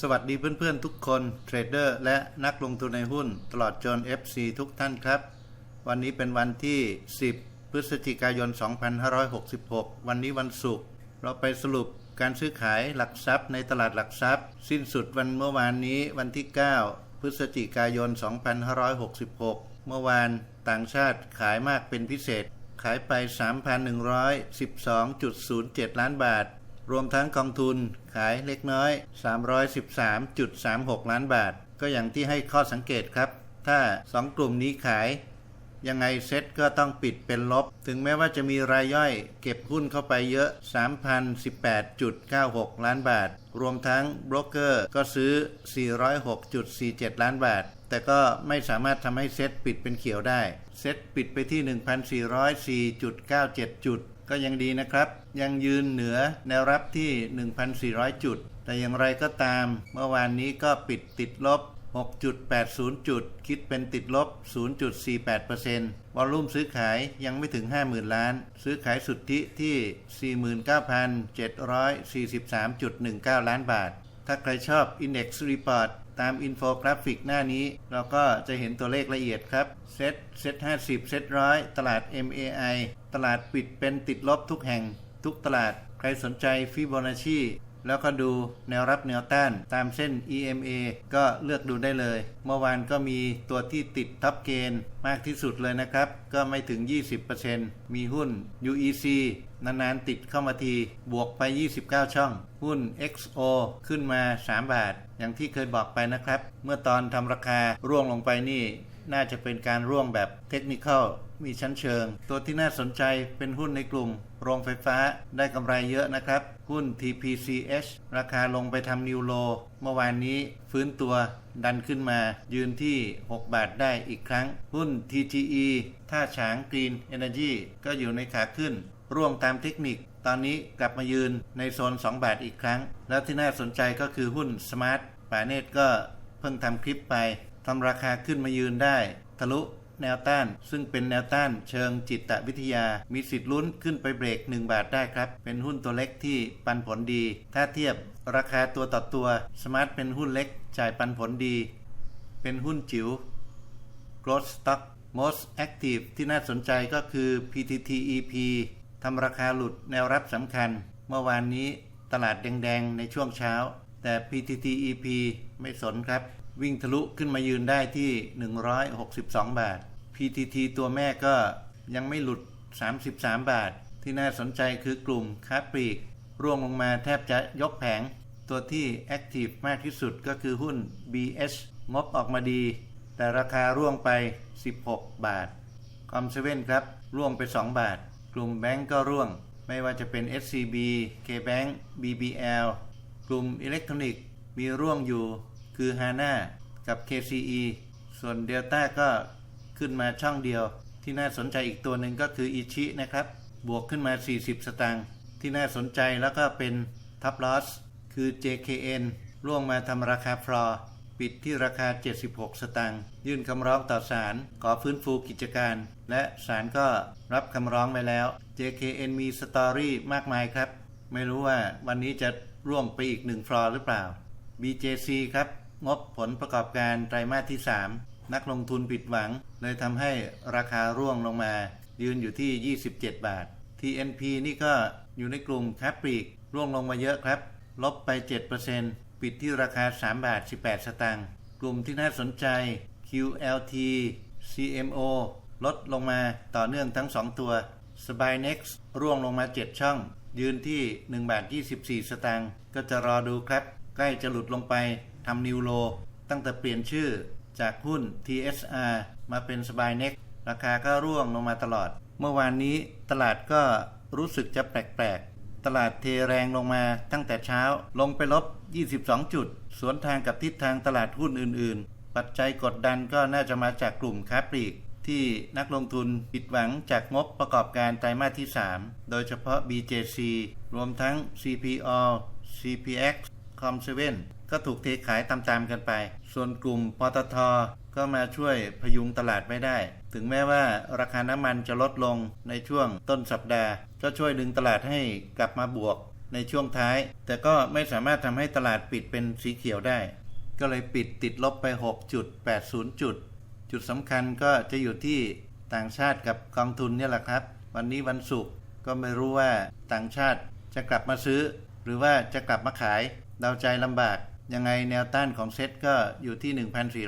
สวัสดีเพื่อนๆทุกคนเทรดเดอร์และนักลงทุนในหุ้น ตลอดจน FC ทุกท่านครับ วันนี้เป็นวันที่ 10 พฤศจิกายน 2566 วันนี้วันศุกร์เราไปสรุปการซื้อขายหลักทรัพย์ในตลาดหลักทรัพย์ สิ้นสุดวันเมื่อวานนี้วันที่ 9 พฤศจิกายน 2566 เมื่อวานต่างชาติขายมากเป็นพิเศษ ขายไป 3,112.07 ล้านบาท รวมทั้งกองทุนขายเล็กน้อย 313.36 ล้านบาท ก็อย่างที่ให้ข้อสังเกตครับ ถ้า 2 กลุ่มนี้ขาย ยังไงเซ็ตก็ต้องปิดเป็นลบ ถึงแม้ว่าจะมีรายย่อย เก็บหุ้นเข้าไปเยอะ 3,018.96 ล้านบาท รวมทั้งบรกเกอร์ก็ซื้อ 406.47 ล้านบาท แต่ก็ไม่สามารถทำให้เซ็ตปิดเป็นเขียวได้ เซ็ตปิดไปที่ 1,404.97 จุด ก็ยังดีนะครับ ยังยืนเหนือแนวรับที่ 1,400 จุด แต่อย่างไรก็ตาม เมื่อวานนี้ก็ปิดติดลบ 6.80 จุด คิดเป็นติดลบ 0.48%วอลลุ่มซื้อขายยังไม่ถึง 50,000 ล้าน ซื้อขายสุทธิที่ 49,743.19 ล้านบาท ถ้าใครชอบ Index Report ตามอินโฟกราฟิกหน้านี้ เราก็จะเห็นตัวเลขละเอียดครับ เซ็ตเซ็ต50 เซ็ตร้อยตลาด MAI ตลาดปิดเป็นติดลบทุกแห่ง ทุกตลาด ใครสนใจฟิโบนัชชีแล้วก็ดูแนวรับแนวต้านตามเส้น EMA ก็เลือกดูได้เลย เมื่อวานก็มีตัวที่ติดท็อปเกณฑ์มากที่สุดเลยนะครับ ก็ไม่ถึง 20%มีหุ้น UEC นานๆติดเข้ามาที บวกไป 29 ช่อง หุ้น XO ขึ้นมา 3 บาท อย่างที่เคยบอกไปนะครับ เมื่อตอนทำราคาร่วงลงไปนี่ น่าจะเป็นการร่วงแบบเทคนิคอลมีชั้นเชิง ตัวที่น่าสนใจเป็นหุ้นในกลุ่ม โรงไฟฟ้าได้กำไรเยอะนะครับ หุ้น TPCH ราคาลงไปทำนิวโล เมื่อวานนี้ฟื้นตัวดันขึ้นมายืนที่ 6 บาทได้อีกครั้ง หุ้น TGE ท่าฉางกรีนเอเนจีก็อยู่ในขาขึ้น ร่วงตามเทคนิคตอนนี้กลับมายืนในโซน 2 บาทอีกครั้ง แล้วที่น่าสนใจก็คือหุ้นสมาร์ทป่าเนตก็เพิ่งทำคลิปไป ทำราคาขึ้นมายืนได้ทะลุแนวต้าน ซึ่งเป็นแนวต้านเชิงจิตวิทยา มีสิทธิ์ลุ้นขึ้นไปเบรก 1 บาทได้ครับ เป็นหุ้นตัวเล็กที่ปันผลดี ถ้าเทียบราคาตัวต่อตัวสมาร์ทเป็นหุ้นเล็กจ่ายปันผลดี เป็นหุ้นจิ๋ว growth stock most active ที่น่าสนใจก็คือ PTTEP ทำราคาหลุดแนวรับสำคัญ เมื่อวานนี้ตลาดแดงๆ ในช่วงเช้า แต่ PTTEP ไม่สนครับ วิ่งทะลุขึ้นมายืนได้ที่ 162 บาท PTT ตัวแม่ก็ยังไม่หลุด 33 บาท ที่น่าสนใจคือกลุ่มค้าปลีก ร่วงลงมาแทบจะยกแผง ตัวที่แอคทีฟมากที่สุดก็คือหุ้น BS งบออกมาดี แต่ราคาร่วงไป 16 บาท คอมเซเว่นครับ ร่วงไป 2 บาท กลุ่มแบงก์ก็ร่วง ไม่ว่าจะเป็น SCB KBank BBL กลุ่มอิเล็กทรอนิกส์มีร่วงอยู่ คือ HANA กับ KCE ส่วน Delta ก็ขึ้นมาช่องเดียว ที่น่าสนใจอีกตัวหนึ่งก็คืออิชินะครับ บวกขึ้นมา 40 สตางค์ที่น่าสนใจแล้วก็เป็นทับลอสคือ JKN ร่วงมาทำราคาฟลอร์ปิดที่ราคา 76 สตางค์ยื่นคำร้องต่อศาลขอฟื้นฟูกิจการ และศาลก็รับคำร้องไปแล้ว JKN มีสตอรี่มากมายครับ ไม่รู้ว่าวันนี้จะร่วงไปอีกหนึ่งฟลอร์หรือเปล่า BJC ครับ งบผลประกอบการไตรมาสที่ 3 นักลงทุนผิดหวัง เลยทำให้ราคาร่วงลงมา ยืนอยู่ที่ 27 บาท TNP นี่ก็อยู่ในกลุ่มค้าปลีกร่วงลงมาเยอะครับ ลบไป 7%ปิดที่ราคา 3 บาท 18 สตางค์กลุ่มที่น่าสนใจ QLT CMO ลดลงมาต่อเนื่องทั้ง 2 ตัว s b y n e x ร่วงลงมา 7 ช่อง ยืนที่ 1 บาท 24 สตางค์ก็จะรอดูครับ ใกล้จะหลุดลงไป ทำนิวโล ตั้งแต่เปลี่ยนชื่อจากหุ้น TSR มาเป็น s b y n e x ราคาก็ร่วงลงมาตลอด เมื่อวานนี้ตลาดก็รู้สึกจะแปลกๆ ตลาดเทแรงลงมาตั้งแต่เช้าลงไปลบ 22 จุด สวนทางกับทิศทางตลาดหุ้นอื่นๆ ปัจจัยกดดันก็น่าจะมาจากกลุ่มค้าปลีก ที่นักลงทุนผิดหวังจากงบประกอบการไตรมาสที่ 3 โดยเฉพาะ BJC รวมทั้ง CPO CPX Com7 ก็ถูกเทขายตามๆกันไป ส่วนกลุ่มปตทก็มาช่วยพยุงตลาดไม่ได้ ถึงแม้ว่าราคาน้ำมันจะลดลงในช่วงต้นสัปดาห์ ก็ช่วยดึงตลาดให้กลับมาบวกในช่วงท้าย แต่ก็ไม่สามารถทำให้ตลาดปิดเป็นสีเขียวได้ ก็เลยปิดติดลบไป 6.80 จุด จุดสำคัญก็จะอยู่ที่ต่างชาติกับกองทุนเนี่ยแหละครับ วันนี้วันศุกร์ก็ไม่รู้ว่าต่างชาติจะกลับมาซื้อ หรือว่าจะกลับมาขาย เดาใจลำบาก ยังไงแนวต้านของเซ็ตก็อยู่ที่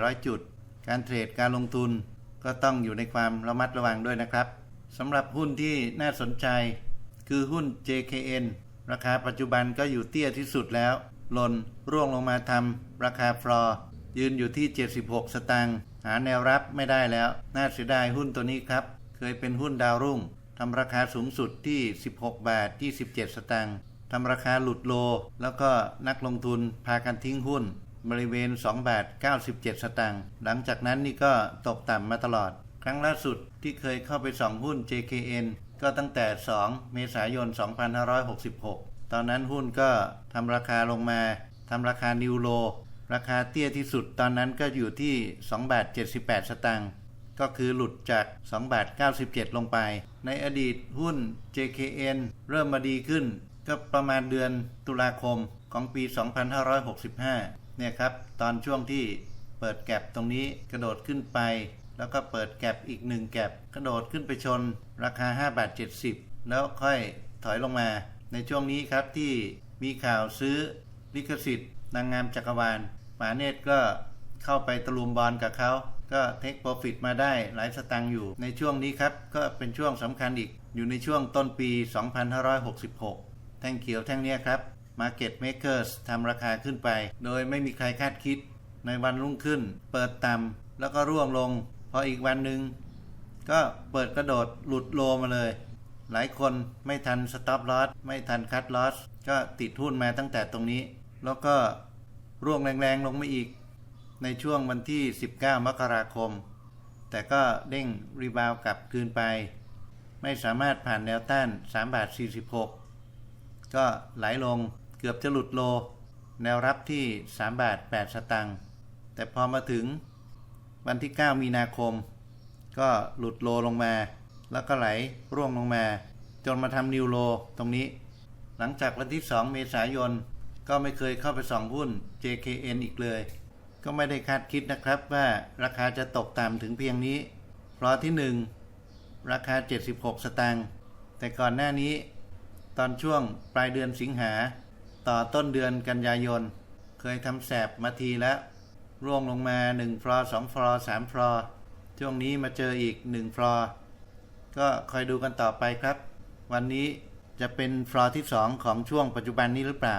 1,400 จุด การเทรดการลงทุนก็ต้องอยู่ในความระมัดระวังด้วยนะครับสำหรับหุ้นที่น่าสนใจ คือหุ้น JKN ราคาปัจจุบันก็อยู่เตี้ยที่สุดแล้วหล่นร่วงลงมาทำราคาฟลอร์ยืนอยู่ที่ 76 สตางค์หาแนวรับไม่ได้แล้ว น่าเสียดายหุ้นตัวนี้ครับ เคยเป็นหุ้นดาวรุ่งทำราคาสูงสุดที่ 16 บาท 27 สตางค์ ทำราคาหลุดโล แล้วก็นักลงทุนพากันทิ้งหุ้น บริเวณ 2 บาท 97 สตางค์หลังจากนั้นนี่ก็ตกต่ำมาตลอด ครั้งล่าสุดที่เคยเข้าไปส่องหุ้น JKN ก็ตั้งแต่ 2 เมษายน 2566 ตอนนั้นหุ้นก็ทำราคาลงมาทำราคานิวโล ราคาเตี้ยที่สุดตอนนั้นก็อยู่ที่2บาท78 สตางค์ก็คือหลุดจาก2บาท97 ลงไป ในอดีตหุ้น JKN เริ่มมาดีขึ้น ก็ประมาณเดือนตุลาคมของปี 2565 เนี่ยครับ ตอนช่วงที่เปิดแก็บตรงนี้กระโดดขึ้นไป แล้วก็เปิดแก็บอีกหนึ่งแก็บกระโดดขึ้นไปชนราคา5บาท70 แล้วค่อยถอยลงมา ในช่วงนี้ครับที่มีข่าวซื้อลิขสิทธิ์ นางงามจักรวาลหมาเนตรก็เข้าไปตะลุมบอลกับเขา ก็เทคโปรฟิตมาได้หลายสตางค์อยู่ ในช่วงนี้ครับ ก็เป็นช่วงสำคัญอีก อยู่ในช่วงต้นปี 2566 แท่งเขียวแท่งนี้ครับ Market Makers ทำราคาขึ้นไป โดยไม่มีใครคาดคิดในวันรุ่งขึ้น เปิดต่ำแล้วก็ร่วงลง พออีกวันหนึ่งก็เปิดกระโดดหลุดโลมาเลย หลายคนไม่ทันสต็อปลอสไม่ทันคัดลอสก็ติดหุ้นมาตั้งแต่ตรงนี้ แล้วก็ร่วงแรงๆลงมาอีก ในช่วงวันที่ 19 มกราคม แต่ก็เด้งรีบาวกลับคืนไป ไม่สามารถผ่านแนวต้าน 3 บาท 46 ก็ไหลลงเกือบจะหลุดโล แนวรับที่ 3 บาท 8 สตางค์แต่พอมาถึงวันที่ 9 มีนาคม ก็หลุดโลลงมา แล้วก็ไหลร่วงลงมา จนมาทำนิวโลตรงนี้ หลังจากวันที่ 2 เมษายน ก็ไม่เคยเข้าไปส่องหุ้น JKN อีกเลย ก็ไม่ได้คาดคิดนะครับว่าราคาจะตกต่ำถึงเพียงนี้ เพราะที่ 1 ราคา 76 สตางค์แต่ก่อนหน้านี้ ตอนช่วงปลายเดือนสิงหา ต่อต้นเดือนกันยายน เคยทำแสบมาทีแล้ว ร่วงลงมา1ฟลอร์2ฟลอร์3ฟลอร์ช่วงนี้มาเจออีก1ฟลอร์ก็คอยดูกันต่อไปครับ วันนี้จะเป็นฟลอร์ที่ 2 ของช่วงปัจจุบันนี้หรือเปล่า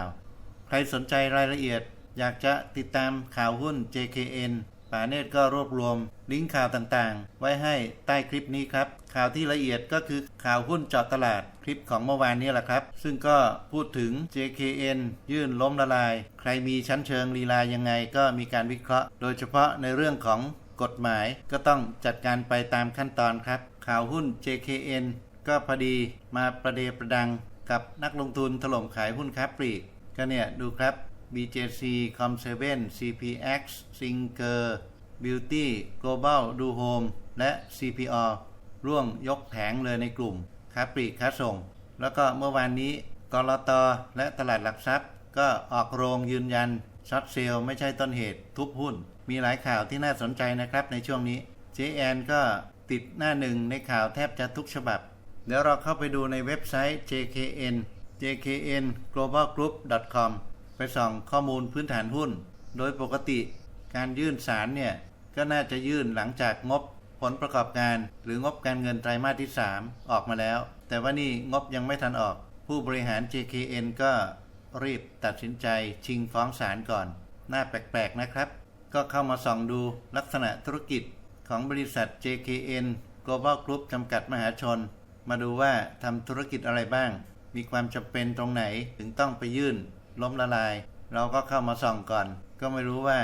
ใครสนใจรายละเอียดอยากจะติดตามข่าวหุ้น JKN ป่าเนตรก็รวบรวม ลิงก์ข่าวต่างๆ ไว้ให้ใต้คลิปนี้ครับ ข่าวที่ละเอียดก็คือข่าวหุ้นเจาะตลาดคลิปของเมื่อวานนี้แหละครับ ซึ่งก็พูดถึง JKN ยื่นล้มละลาย ใครมีชั้นเชิงลีลายังไงก็มีการวิเคราะห์ โดยเฉพาะในเรื่องของกฎหมายก็ต้องจัดการไปตามขั้นตอนครับ ข่าวหุ้น JKN ก็พอดีมาประเดประดังกับนักลงทุนถล่มขายหุ้นค้าปลีกก็เนี่ยดูครับ BJC Com7 CPX Singer Beauty Global Do Home และ CPO ร่วงยกแผงเลยในกลุ่มค้าปลีกค้าส่ง แล้วก็เมื่อวานนี้กรตและตลาดหลักทรัพย์ ก็ออกโรงยืนยันช็อตเซลล์ไม่ใช่ต้นเหตุทุบหุ้น มีหลายข่าวที่น่าสนใจนะครับในช่วงนี้ JN ก็ติดหน้าหนึ่งในข่าวแทบจะทุกฉบับ เดี๋ยวเราเข้าไปดูในเว็บไซต์ JKN JKN Global Group com ไปส่องข้อมูลพื้นฐานหุ้น โดยปกติการยื่นสารเนี่ย ก็น่าจะยื่นหลังจากงบผลประกอบการ หรืองบการเงินไตรมาสที่ 3 ออกมาแล้ว แต่ว่านี่งบยังไม่ทันออก ผู้บริหาร JKN ก็รีบตัดสินใจชิงฟ้องศาลก่อน น่าแปลกๆนะครับ ก็เข้ามาส่องดูลักษณะธุรกิจของบริษัท JKN Global Group จำกัดมหาชน มาดูว่าทำธุรกิจอะไรบ้าง มีความจำเป็นตรงไหนถึงต้องไปยื่น ล้มละลาย เราก็เข้ามาส่องก่อน ก็ไม่รู้ว่า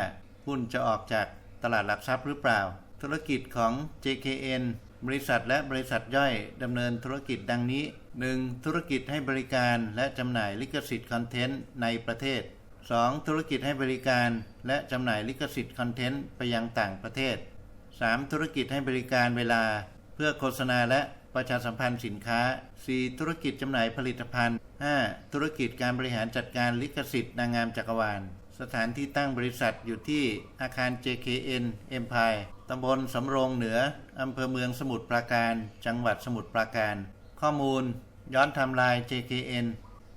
หุ้นจะออกจากตลาดหลักทรัพย์หรือเปล่า ธุรกิจของ JKN บริษัทและบริษัทย่อยดำเนินธุรกิจดังนี้ 1. ธุรกิจให้บริการและจำหน่ายลิขสิทธิ์คอนเทนต์ในประเทศ 2. ธุรกิจให้บริการและจำหน่ายลิขสิทธิ์คอนเทนต์ไปยังต่างประเทศ 3. ธุรกิจให้บริการเวลา เพื่อโฆษณาและ ประชาสัมพันธ์สินค้า 4. ธุรกิจจำหน่ายผลิตภัณฑ์ 5. ธุรกิจการบริหารจัดการลิขสิทธิ์นางงามจักรวาล สถานที่ตั้งบริษัทอยู่ที่อาคาร JKN Empire ตำบลสำโรงเหนือ อำเภอเมืองสมุทรปราการ จังหวัดสมุทรปราการ ข้อมูล ย้อนทำลาย JKN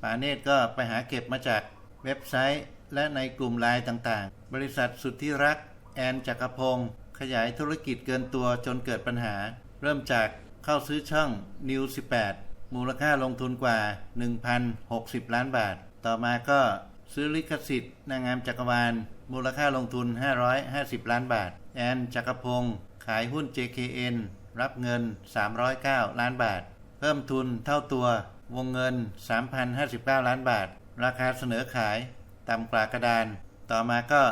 ป่าเนตรก็ไปหาเก็บมาจากเว็บไซต์ และในกลุ่มไลน์ต่างๆ บริษัทสุดที่รัก แอนจักรพงศ์ขยายธุรกิจเกินตัวจนเกิดปัญหา เริ่มจาก เข้าซื้อช่อง New 18 มูลค่าลงทุนกว่า 1,060 ล้านบาท ต่อมาก็ซื้อลิขสิทธิ์นางงามจักรวาล มูลค่าลงทุน 550 ล้านบาท แอนจักรพงศ์ขายหุ้น JKN รับเงิน 309 ล้านบาท เพิ่มทุนเท่าตัว วงเงิน 3,059 ล้านบาท ราคาเสนอขาย ต่ำกว่ากระดาน ต่อมาก็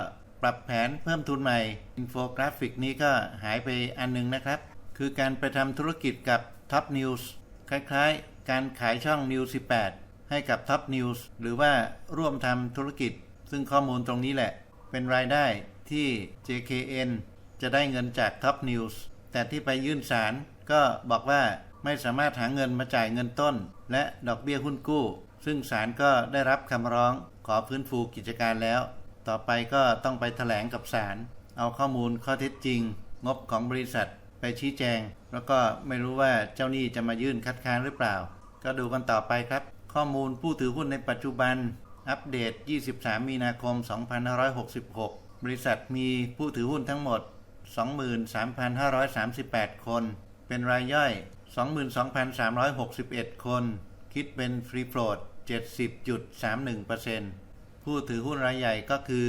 ปรับแผนเพิ่มทุนใหม่ อินโฟกราฟิกนี้ก็หายไปอันนึงนะครับ คือการไปทำธุรกิจกับ Top News คล้ายๆ การขายช่อง News 18 ให้กับ Top News หรือว่าร่วมทำธุรกิจ ซึ่งข้อมูลตรงนี้แหละ เป็นรายได้ที่ JKN จะได้เงินจาก Top News แต่ที่ไปยื่นศาลก็บอกว่าไม่สามารถหาเงินมาจ่ายเงินต้น และดอกเบี้ยหุ้นกู้ ซึ่งศาลก็ได้รับคำร้องขอฟื้นฟูกิจการแล้ว ต่อไปก็ต้องไปถแถลงกับศาลเอาข้อมูลข้อเท็จจริง งบของบริษัท ไปชี้แจง แล้วก็ไม่รู้ว่าเจ้าหนี้จะมายื่นคัดค้านหรือเปล่า ก็ดูกันต่อไปครับ ข้อมูลผู้ถือหุ้นในปัจจุบัน อัปเดต 23 มีนาคม 2566 บริษัทมีผู้ถือหุ้นทั้งหมด 23,538 คน เป็นรายย่อย 22,361 คน คิดเป็นฟรีโฟลด70.31%ผู้ถือหุ้นรายใหญ่ก็คือ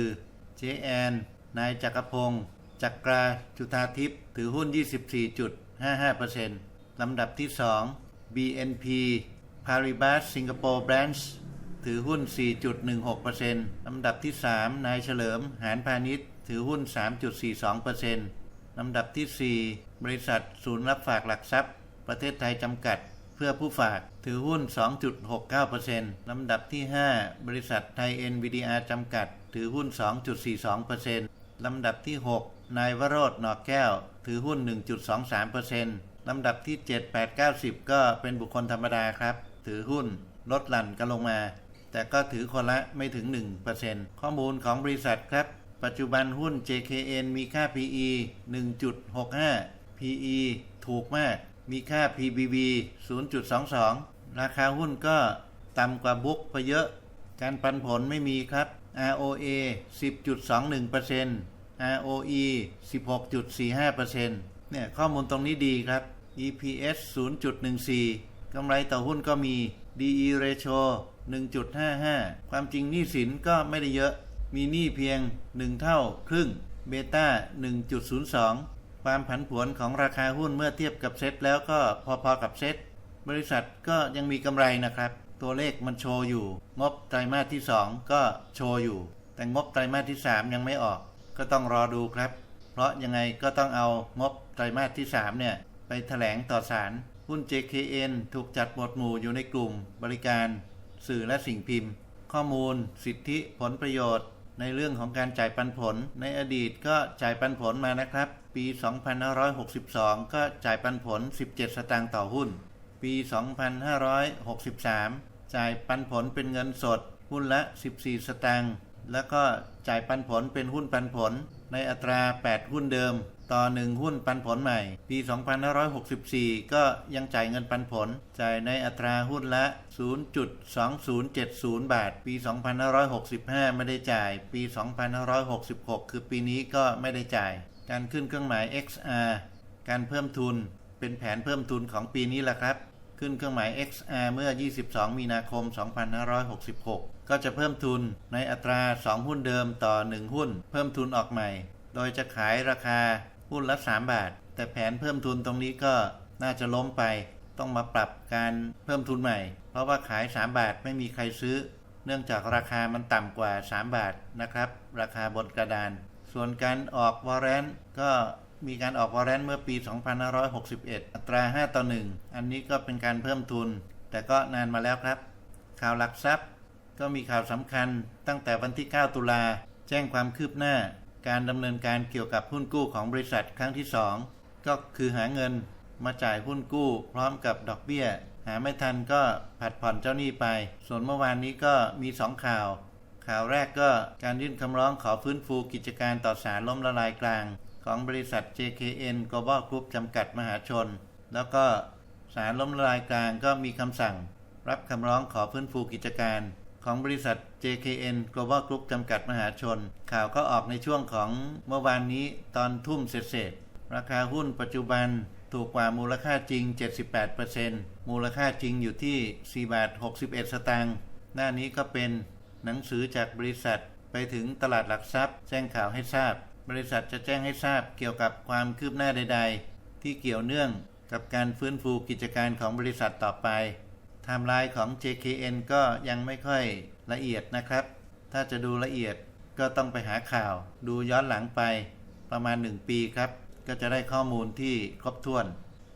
JN นายจักรพงศ์ จักราจุธาทิพย์ถือหุ้น 24.55%ลำดับที่ 2 BNP Paribas Singapore Branch ถือหุ้น 4.16%ลำดับที่ 3 นายเฉลิม หานพาณิชย์ ถือหุ้น 3.42%ลำดับที่ 4 บริษัทศูนย์รับฝากหลักทรัพย์ ประเทศไทยจำกัด เพื่อผู้ฝาก ถือหุ้น 2.69%ลำดับที่ 5 บริษัทไทย NVDR จำกัด ถือหุ้น 2.42%ลำดับที่ 6 นายวโรธหนอกแก้ว ถือหุ้น 1.23%ลำดับที่ 7 8 9 10 ก็เป็นบุคคลธรรมดาครับ ถือหุ้น ลดหลั่นกันลงมา แต่ก็ถือคนละไม่ถึง 1%ข้อมูลของบริษัทครับ ปัจจุบันหุ้น JKN มีค่า PE 1.65 PE ถูกมาก มีค่า PBB 0.22 ราคาหุ้นก็ต่ำกว่าบุ๊กไปเยอะ การปันผลไม่มีครับ ROA 10.21% ROE 16.45%เนี่ยข้อมูลตรงนี้ดีครับ EPS 0.14 กำไรต่อหุ้นก็มี DE ratio 1.55 ความจริงหนี้สินก็ไม่ได้เยอะ มีหนี้เพียง 1 เท่าครึ่ง เบต้า 1.02 ความผันผวนของราคาหุ้นเมื่อเทียบกับเซ็ตแล้วก็พอๆกับเซ็ต บริษัทก็ยังมีกำไรนะครับ ตัวเลขมันโชว์อยู่ งบไตรมาสที่ 2 ก็โชว์อยู่ แต่งบไตรมาสที่ 3 ยังไม่ออก ก็ต้องรอดูครับ เพราะยังไงก็ต้องเอางบไตรมาสที่ 3 เนี่ย ไปถแถลงต่อศาลหุ้น JKN ถูกจัดหมวดหมู่อยู่ในกลุ่ม บริการ สื่อและสิ่งพิมพ์ ข้อมูล สิทธิผลประโยชน์ ในเรื่องของการจ่ายปันผล ในอดีตก็จ่ายปันผลมานะครับ ปี 2562 ก็จ่ายปันผล 17 สตางค์ต่อหุ้น ปี 2563 จ่ายปันผลเป็นเงินสดหุ้นละ 14 สตางค์ แล้วก็จ่ายปันผลเป็นหุ้นปันผล ในอัตรา 8 หุ้นเดิม ต่อ 1 หุ้นปันผลใหม่ ปี 2564 ก็ยังจ่ายเงินปันผล จ่ายในอัตราหุ้นละ 0.2070 บาท ปี 2565 ไม่ได้จ่าย ปี 2566 คือปีนี้ก็ไม่ได้จ่าย การขึ้นเครื่องหมาย XR การเพิ่มทุนเป็นแผนเพิ่มทุนของปีนี้แหละครับ ขึ้นเครื่องหมาย XR เมื่อ 22 มีนาคม 2566 ก็จะเพิ่มทุนในอัตรา 2 หุ้นเดิมต่อ 1 หุ้น เพิ่มทุนออกใหม่ โดยจะขายราคาหุ้นละ 3 บาท แต่แผนเพิ่มทุนตรงนี้ก็น่าจะล้มไป ต้องมาปรับการเพิ่มทุนใหม่ เพราะว่าขาย 3 บาทไม่มีใครซื้อ เนื่องจากราคามันต่ำกว่า 3 บาทนะครับ ราคาบนกระดาน ส่วนการออกวอร์เรนก็ มีการออกวอร์เรนต์เมื่อปี 2561 อัตรา 5 ต่อ 1 อันนี้ก็เป็นการเพิ่มทุน แต่ก็นานมาแล้วครับ ข่าวหลักทรัพย์ ก็มีข่าวสำคัญตั้งแต่วันที่ 9 ตุลา แจ้งความคืบหน้า การดำเนินการเกี่ยวกับหุ้นกู้ของบริษัทครั้งที่ 2 ก็คือหาเงินมาจ่ายหุ้นกู้ พร้อมกับดอกเบี้ย หาไม่ทันก็ผัดผ่อนเจ้าหนี้ไป ส่วนเมื่อวานนี้ก็มีสองข่าว ข่าวแรกก็การยื่นคำร้องขอฟื้นฟูกิจการต่อศาลล้มละลายกลาง ของบริษัท JKN Global Group จำกัดมหาชน แล้วก็ศาลล้มละลายกลางก็มีคำสั่ง รับคำร้องขอฟื้นฟูกิจการ ของบริษัท JKN Global Group จำกัดมหาชน ข่าวก็ออกในช่วงของเมื่อวานนี้ตอนทุ่มเศษๆราคาหุ้นปัจจุบันถูกกว่ามูลค่าจริง 78%มูลค่าจริงอยู่ที่ 4 บาท 61 สตางค์ หน้านี้ก็เป็นหนังสือจากบริษัทไปถึงตลาดหลักทรัพย์แจ้งข่าวให้ทราบ บริษัทจะแจ้งให้ทราบเกี่ยวกับความคืบหน้าใด ๆ ที่เกี่ยวเนื่องกับการฟื้นฟูกิจการของบริษัทต่อไปไทม์ไลน์ของ JKN ก็ยังไม่ค่อยละเอียดนะครับ ถ้าจะดูละเอียดก็ต้องไปหาข่าว ดูย้อนหลังไปประมาณ 1 ปีครับ ก็จะได้ข้อมูลที่ครบถ้วน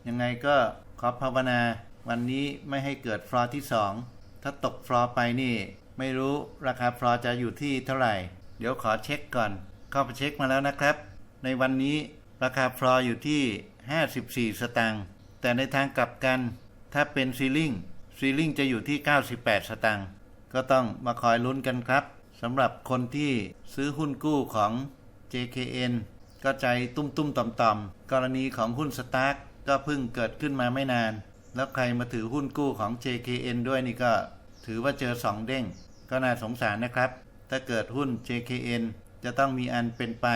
ยังไงก็ขอภาวนา วันนี้ไม่ให้เกิดฟลอที่ 2 ถ้าตกฟลอไปนี่ ไม่รู้ราคาฟลอจะอยู่ที่เท่าไหร่ เดี๋ยวขอเช็คก่อน เข้าไปเช็คมาแล้วนะครับ ในวันนี้ราคาฟลอร์อยู่ที่ 54 สตางค์แต่ในทางกลับกัน ถ้าเป็นซีลิงซีลิงจะอยู่ที่ 98 สตางค์ก็ต้องมาคอยลุ้นกันครับสำหรับคนที่ซื้อหุ้นกู้ของ JKN ก็ใจตุ้มตุ้มต่อมต่อมกรณีของหุ้นสตาร์กก็เพิ่งเกิดขึ้นมาไม่นาน แล้วใครมาถือหุ้นกู้ของ JKN ด้วยนี่ก็ถือว่าเจอสองเด้ง ก็น่าสงสารนะครับ ถ้าเกิดหุ้น JKN จะต้องมีอันเป็นไป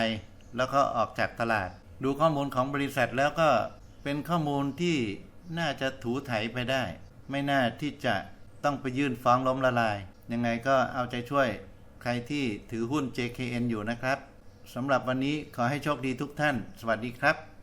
แล้วก็ออกจากตลาด ดูข้อมูลของบริษัทแล้วก็เป็นข้อมูลที่น่าจะถูไถไปได้ ไม่น่าที่จะต้องไปยื่นฟ้องล้มละลาย ยังไงก็เอาใจช่วยใครที่ถือหุ้น JKN อยู่นะครับสำหรับวันนี้ขอให้โชคดีทุกท่าน สวัสดีครับ